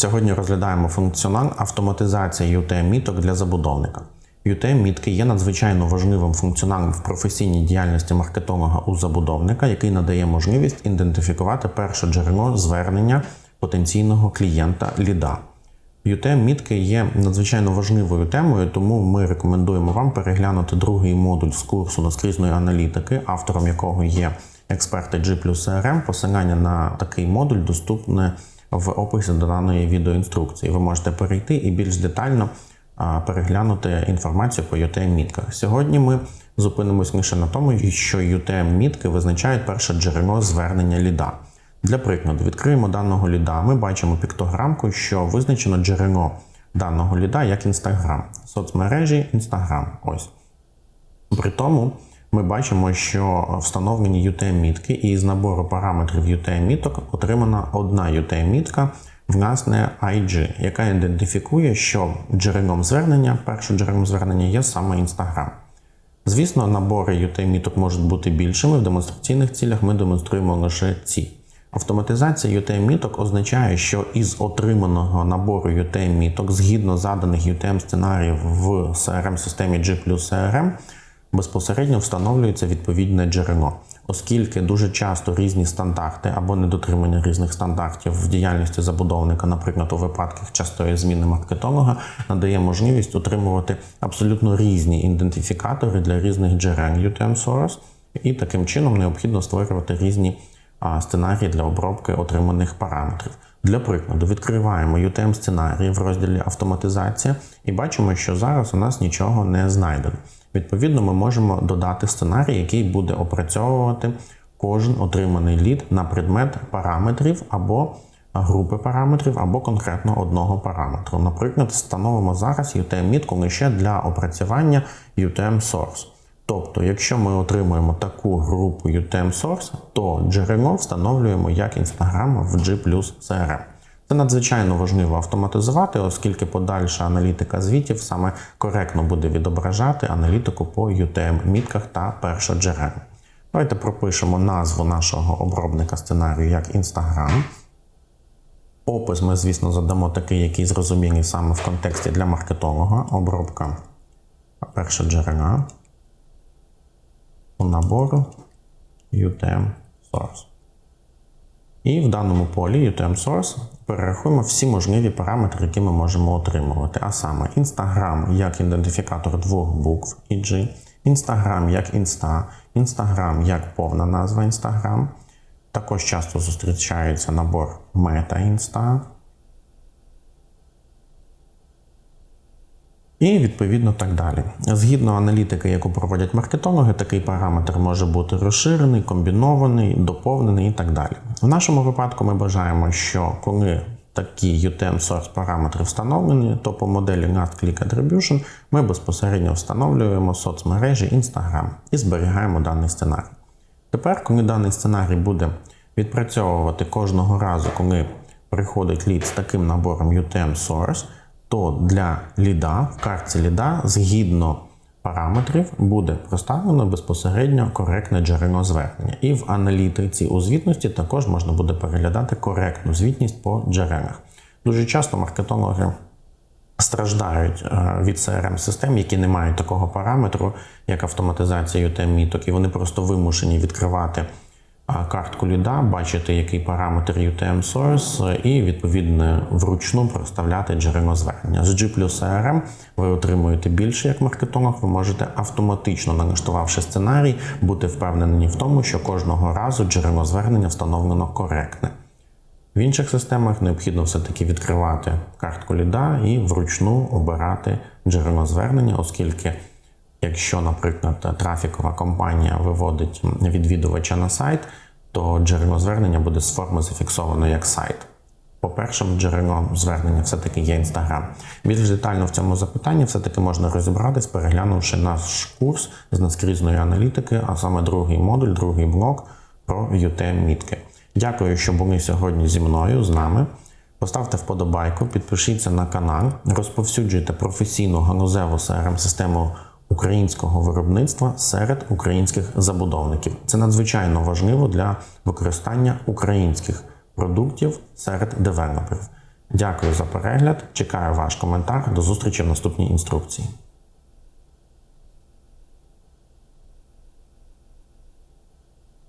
Сьогодні розглядаємо функціонал автоматизація UTM-міток для забудовника. UTM-мітки є надзвичайно важливим функціоналом в професійній діяльності маркетолога у забудовника, який надає можливість ідентифікувати перше джерело звернення потенційного клієнта ліда. UTM-мітки є надзвичайно важливою темою, тому ми рекомендуємо вам переглянути другий модуль з курсу наскрізної аналітики, автором якого є експерти G плюс CRM. Посилання на такий модуль доступне в описі до даної відеоінструкції. Ви можете перейти і більш детально переглянути інформацію по UTM-мітках. Сьогодні ми зупинимось лише на тому, що UTM-мітки визначають перше джерело звернення ліда. Для прикладу, відкриємо даного ліда. Ми бачимо піктограмку, що визначено джерело даного ліда як Instagram. Соцмережі Instagram. Ось. При тому ми бачимо, що встановлені UTM-мітки, і з набору параметрів UTM-міток отримана одна UTM-мітка, власне, IG, яка ідентифікує, що джерелом звернення, першим джерелом звернення є саме Instagram. Звісно, набори UTM-міток можуть бути більшими. В демонстраційних цілях ми демонструємо лише ці. Автоматизація UTM-міток означає, що із отриманого набору UTM-міток, згідно заданих UTM-сценаріїв в CRM-системі G плюс CRM, безпосередньо встановлюється відповідне джерело, оскільки дуже часто різні стандарти або недотримання різних стандартів в діяльності забудовника, наприклад, у випадках частої зміни маркетолога, надає можливість отримувати абсолютно різні ідентифікатори для різних джерел UTM Source, і таким чином необхідно створювати різні сценарії для обробки отриманих параметрів. Для прикладу, відкриваємо UTM сценарії в розділі автоматизація і бачимо, що зараз у нас нічого не знайдено. Відповідно, ми можемо додати сценарій, який буде опрацьовувати кожен отриманий лід на предмет параметрів або групи параметрів, або конкретно одного параметру. Наприклад, встановимо зараз UTM-мітку лише для опрацювання UTM Source. Тобто, якщо ми отримуємо таку групу UTM Source, то джерело встановлюємо як Instagram в G CRM. Це надзвичайно важливо автоматизувати, оскільки подальша аналітика звітів саме коректно буде відображати аналітику по UTM-мітках та першоджерел. Давайте пропишемо назву нашого обробника сценарію як Instagram. Опис ми, звісно, задамо такий, який зрозумілий саме в контексті для маркетолога. Обробка першоджерела по набору UTM Source. І в даному полі UTM Source перерахуємо всі можливі параметри, які ми можемо отримувати. А саме Instagram як ідентифікатор двох букв EG, Instagram як Insta, Instagram як повна назва Instagram. Також часто зустрічається набор Meta Insta. І відповідно так далі. Згідно аналітики, яку проводять маркетологи, такий параметр може бути розширений, комбінований, доповнений і так далі. В нашому випадку ми бажаємо, що коли такі UTM source параметри встановлені, то по моделі Last Click Attribution ми безпосередньо встановлюємо соцмережі Instagram і зберігаємо даний сценарій. Тепер, коли даний сценарій буде відпрацьовувати кожного разу, коли приходить лід з таким набором UTM source, то для ліда в картці ліда згідно параметрів буде проставлено безпосередньо коректне джерело звернення. І в аналітиці у звітності також можна буде переглядати коректну звітність по джерелах. Дуже часто маркетологи страждають е, від crm систем які не мають такого параметру, як автоматизація UTM-міток, і вони просто вимушені відкривати картку ліда, бачити, який параметр UTM Source, і відповідно вручну проставляти джерело звернення. З G плюс CRM ви отримуєте більше як маркетолог, ви можете автоматично налаштувавши сценарій, бути впевнені в тому, що кожного разу джерело звернення встановлено коректне. В інших системах необхідно все-таки відкривати картку ліда і вручну обирати джерело звернення, оскільки. Якщо, наприклад, трафікова компанія виводить відвідувача на сайт, то джерело звернення буде з форми зафіксовано як сайт. По-перше, джерелом звернення все-таки є Instagram. Більш детально в цьому запитанні все-таки можна розібратись, переглянувши наш курс з наскрізної аналітики, а саме другий модуль, другий блок про UTM-мітки. Дякую, що були сьогодні зі мною, з нами. Поставте вподобайку, підпишіться на канал, розповсюджуйте професійну ганузеву crm систему українського виробництва серед українських забудовників. Це надзвичайно важливо для використання українських продуктів серед девелоперів. Дякую за перегляд. Чекаю ваш коментар. До зустрічі в наступній інструкції.